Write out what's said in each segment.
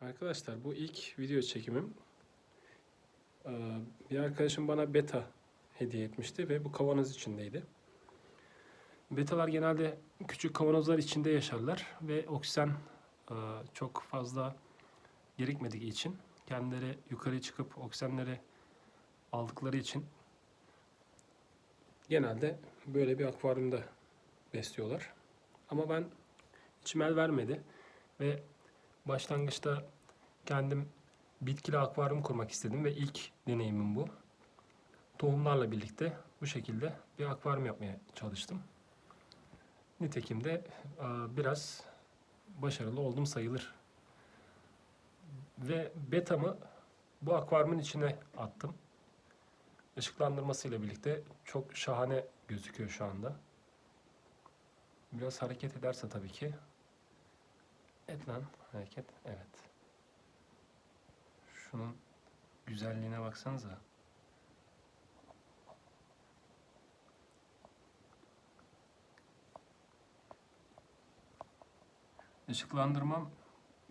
Arkadaşlar bu ilk video çekimim. Ee, Bir arkadaşım bana beta hediye etmişti ve bu kavanoz içindeydi. Betalar genelde küçük kavanozlar içinde yaşarlar ve oksijen e, çok fazla gerekmediği için kendileri yukarı çıkıp oksijenleri aldıkları için genelde böyle bir akvaryumda besliyorlar. Ama ben içim el vermedi ve başlangıçta kendim bitkili akvaryum kurmak istedim ve ilk deneyimim bu. Tohumlarla birlikte bu şekilde bir akvaryum yapmaya çalıştım. Nitekim de biraz başarılı oldum sayılır. Ve betamı bu akvaryumun içine attım. Işıklandırmasıyla birlikte çok şahane gözüküyor şu anda. Biraz hareket ederse tabii ki. Et lan hareket. Evet. Şunun güzelliğine baksanıza. Işıklandırmam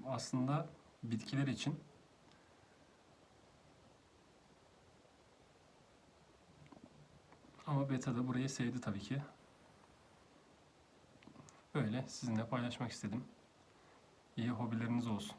aslında bitkiler için ama beta da burayı sevdi tabii ki. Böyle sizinle paylaşmak istedim. İyi hobileriniz olsun.